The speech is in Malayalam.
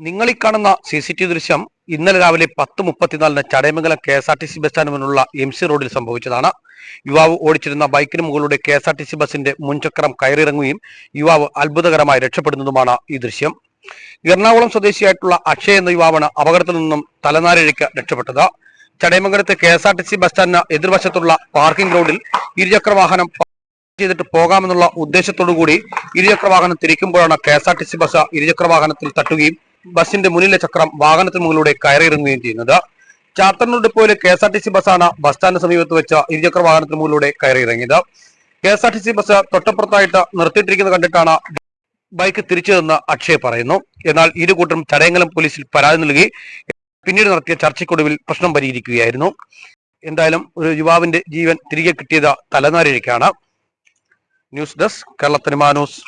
നിങ്ങൾ ഈ കാണുന്ന സി സി ടി ദൃശ്യം ഇന്നലെ രാവിലെ പത്ത് മുപ്പത്തിനാലിന് Chadayamangalam K S R T C bus stand മുന്നിലുള്ള എം സി റോഡിൽ സംഭവിച്ചതാണ്. യുവാവ് ഓടിച്ചിരുന്ന ബൈക്കിന് മുകളിലൂടെ K S R T C ബസിന്റെ മുൻചക്രം കയറിയിറങ്ങുകയും യുവാവ് അത്ഭുതകരമായി രക്ഷപ്പെടുന്നതുമാണ് ഈ ദൃശ്യം. എറണാകുളം സ്വദേശിയായിട്ടുള്ള അക്ഷയ് എന്ന യുവാവാണ് അപകടത്തിൽ നിന്നും തലനാരിഴയ്ക്ക് രക്ഷപ്പെട്ടത്. ചടയമംഗലത്ത് K S R T C bus സ്റ്റാൻഡിന് എതിർവശത്തുള്ള പാർക്കിംഗ് ഗ്രൗണ്ടിൽ ഇരുചക്ര വാഹനം ചെയ്തിട്ട് പോകാമെന്നുള്ള ഉദ്ദേശത്തോടു കൂടി ഇരുചക്ര വാഹനം തിരിക്കുമ്പോഴാണ് K S R T C bus ഇരുചക്ര വാഹനത്തിൽ തട്ടുകയും ബസിന്റെ മുന്നിലെ ചക്രം വാഹനത്തിന് മുകളിലൂടെ കയറിയിറങ്ങുകയും ചെയ്യുന്നത്. Chathannoor ഡിപ്പോയിലെ K S R T C ബസ്സാണ് ബസ് സ്റ്റാൻഡിന് സമീപത്ത് വെച്ച ഇരുചക്ര വാഹനത്തിന് മുകളിലൂടെ കയറിയിറങ്ങിയത്. K S R T C bus തൊട്ടപ്പുറത്തായിട്ട് നിർത്തിയിട്ടിരിക്കുന്നത് കണ്ടിട്ടാണ് ബൈക്ക് തിരിച്ചതെന്ന് അക്ഷയ് പറയുന്നു. എന്നാൽ ഇരു കൂട്ടരും പോലീസിൽ പരാതി നൽകി. പിന്നീട് നടത്തിയ ചർച്ചയ്ക്കൊടുവിൽ പ്രശ്നം പരിഹരിക്കുകയായിരുന്നു. എന്തായാലും ഒരു യുവാവിന്റെ ജീവൻ തിരികെ കിട്ടിയത് തലനാരിഴയ്ക്കാണ്. ന്യൂസ് ഡെസ്ക് കേരളത്തിന് ന്യൂസ്.